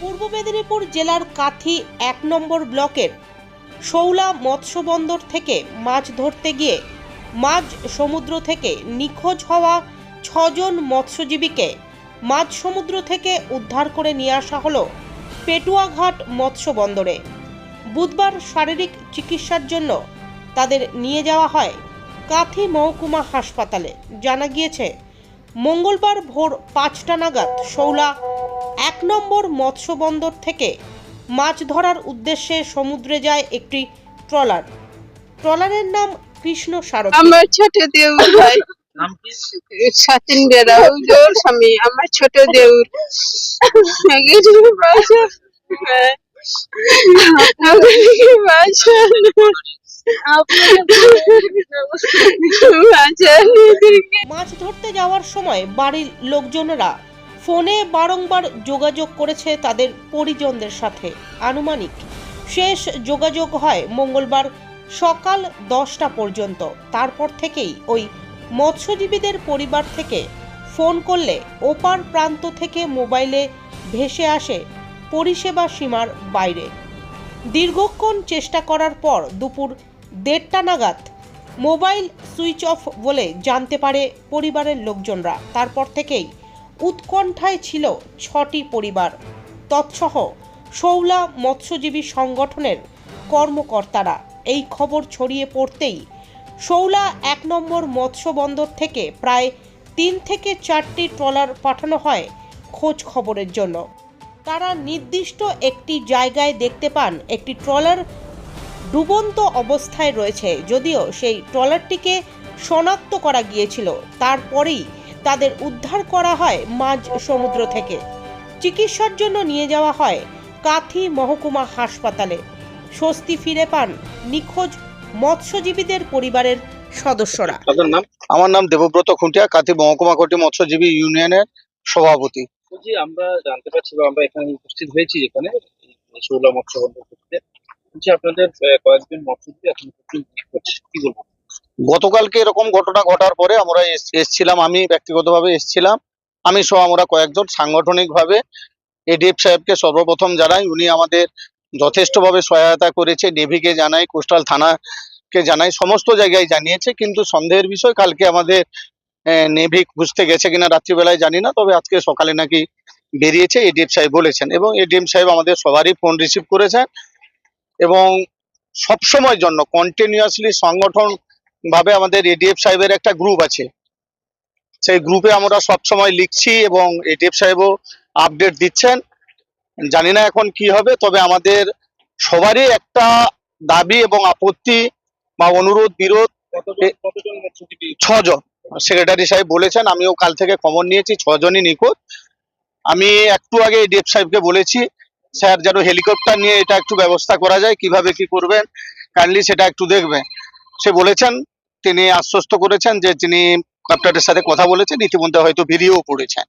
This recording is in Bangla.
পূর্ব মেদিনীপুর জেলার কাথি এক নম্বর ব্লকের শৌলা মৎস্য বন্দর থেকে মাছ ধরতে গিয়ে মাঝ সমুদ্র থেকে নিখোঁজ হওয়া ছজন মৎস্যজীবীকে মাঝ সমুদ্র থেকে উদ্ধার করে নিয়ে আসা হলো পেটুয়াঘাট মৎস্য বন্দরে বুধবার শারীরিক চিকিৎসার জন্য তাদের নিয়ে যাওয়া হয় কাথি মহকুমা হাসপাতালে। জানা গিয়েছে, মঙ্গলবার ভোর পাঁচটা নাগাদ শৌলা এক নম্বর মৎস্য বন্দর থেকে মাছ ধরার উদ্দেশ্যে সমুদ্রে যায় একটি ট্রলার। ট্রলারের নাম কৃষ্ণ সারথী। আমার ছোট দেউর ভাই। সাতিন বেড়া ওর স্বামী আমার ছোট দেউর মাছ ধরতে যাওয়ার সময় বাড়ির লোকজনেরা ফোনে বারংবার যোগাযোগ করেছে তাদের পরিজনদের সাথে। আনুমানিক শেষ যোগাযোগ হয় মঙ্গলবার সকাল দশটা পর্যন্ত। তারপর থেকেই ওই মৎস্যজীবীদের পরিবার থেকে ফোন করলে ওপার প্রান্ত থেকে মোবাইলে ভেসে আসে পরিষেবা সীমার বাইরে। দীর্ঘক্ষণ চেষ্টা করার পর দুপুর দেড়টা নাগাদ মোবাইল সুইচ অফ বলে জানতে পারে পরিবারের লোকজনরা। তারপর থেকেই উৎকণ্ঠায় ছিল ছটি পরিবার। তৎসহ শৌলা মৎস্যজীবী সংগঠনের কর্মকর্তারা এই খবর ছড়িয়ে পড়তেই শৌলা এক নম্বর মৎস্য বন্দর থেকে প্রায় তিন থেকে চারটি ট্রলার পাঠানো হয় খোঁজ খবরের জন্য। তারা নির্দিষ্ট একটি জায়গায় দেখতে পান একটি ট্রলার ডুবন্ত অবস্থায় রয়েছে, যদিও সেই ট্রলারটিকে শনাক্ত করা গিয়েছিল। তারপরেই তাদের উদ্ধার করা হয় মাঝ সমুদ্র থেকে। চিকিৎসার জন্য নিয়ে যাওয়া হয় কাথি মহকুমা হাসপাতালে। স্বস্তি ফিরে পান নিখোঁজ মৎস্যজীবীদের পরিবারের সদস্যরা। আমার নাম দেবব্রত খুঁটিয়া কাতি মহকুমা কোটি মৎস্যজীবী ইউনিয়নের সভাপতি। বলছি আমরা জানতে পারছি বা আমরা এখানে উপস্থিত হয়েছি এখানে শৌলা মৎস্য বন্দর করতে। বলছি আপনাদের কয়েকজন মৎস্যজীবী এখন করছে কি বলব? গতকালকে এরকম ঘটনা ঘটার পরে আমরা এস- এসছিলাম, আমি ব্যক্তিগতভাবে এসছিলাম। আমি সহ আমরা কয়েকজন সাংগঠনিকভাবে এডিএফ সাহেবকে সর্বপ্রথম জানাই, উনি আমাদের যথেষ্টভাবে সহায়তা করেছে নেভিকে জানাই কোস্টাল থানাকে জানাই, সমস্ত জায়গায় জানিয়েছে, কিন্তু সন্দেহের বিষয়, কালকে আমাদের নেভি খুঁজতে গেছে কিনা রাত্রিবেলায় জানি না, তবে আজকে সকালে নাকি বেরিয়েছে এডিএফ সাহেব বলেছেন। এবং এডিএম সাহেব আমাদের সবারই ফোন রিসিভ করেছেন এবং সবসময়ের জন্য কন্টিনিউয়াসলি সংগঠন ভাবে আমাদের এডিএফ সাহেবের একটা গ্রুপ আছে। সেই গ্রুপে আমরা সব সময় লিখছি এবং এডিএফ সাহেবও আপডেট দিচ্ছেন। জানি না এখন কি হবে তবে আমাদের সবারই একটা দাবি এবং আপত্তি বা অনুরোধ বিরোধ ছজন। সেক্রেটারি সাহেব বলেছেন আমিও কাল থেকে খবর নিয়েছি ছজনই নিখোঁজ। আমি একটু আগে এডিএফ সাহেবকে বলেছি স্যার যেন হেলিকপ্টার নিয়ে এটা একটু ব্যবস্থা করা যায় কীভাবে কি করবেন? কাইন্ডলি সেটা একটু দেখবেন। সে বলেছেন তিনি আশ্বস্ত করেছেন যে তিনি কপ্টারের সাথে কথা বলেছেন ইতিমধ্যে হয়তো ভিডিও পড়েছেন